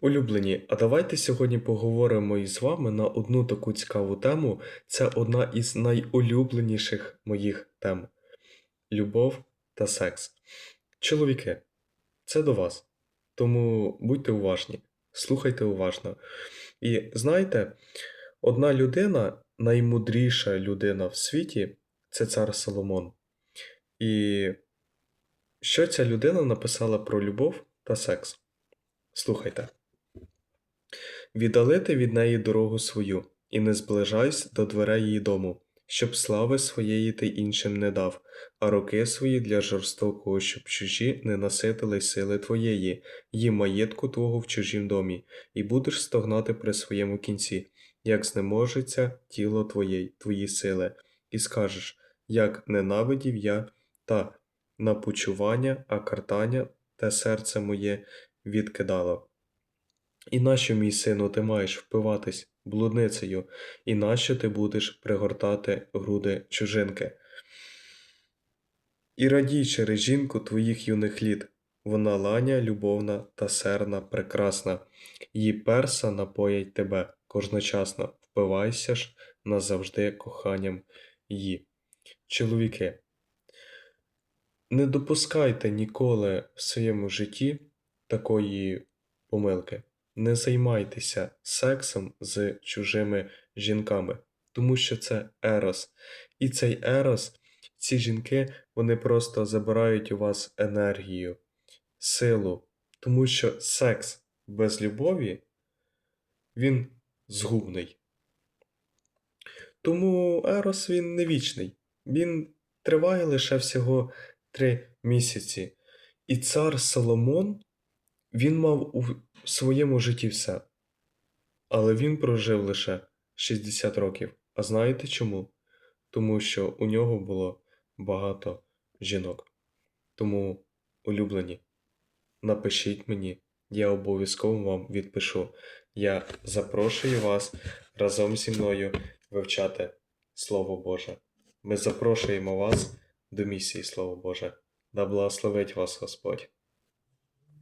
Улюблені, а давайте сьогодні поговоримо із вами на одну таку цікаву тему. Це одна із найулюбленіших моїх тем: любов та секс. Чоловіки, це до вас. Тому будьте уважні, слухайте уважно. І знаєте, одна людина, наймудріша людина в світі, це цар Соломон. І що ця людина написала про любов та секс? Слухайте. Віддалити від неї дорогу свою, і не зближайсь до дверей її дому, щоб слави своєї ти іншим не дав, а руки свої для жорстокого, щоб чужі не наситили сили твоєї, і маєтку твого в чужім домі, і будеш стогнати при своєму кінці, як знеможеться тіло твоє, твої сили, і скажеш, як ненавидів я та напучування, а картання те серце моє відкидало. І нащо, мій сину, ти маєш впиватись блудницею, і нащо ти будеш пригортати груди чужинки? І радій через жінку твоїх юних літ, вона ланя, любовна та серна, прекрасна, її перса напоять тебе кожночасно, впивайся ж назавжди коханням її. Чоловіки, не допускайте ніколи в своєму житті такої помилки. Не займайтеся сексом з чужими жінками, тому що це ерос. І цей ерос, ці жінки, вони просто забирають у вас енергію, силу, тому що секс без любові, він згубний. Тому ерос він не вічний. Він триває лише всього три місяці. І цар Соломон, він мав у своєму житті все. Але він прожив лише 60 років. А знаєте чому? Тому що у нього було багато жінок. Тому, улюблені, напишіть мені, я обов'язково вам відпишу. Я запрошую вас разом зі мною вивчати Слово Боже. Ми запрошуємо вас до місії Слово Боже. Да благословить вас Господь.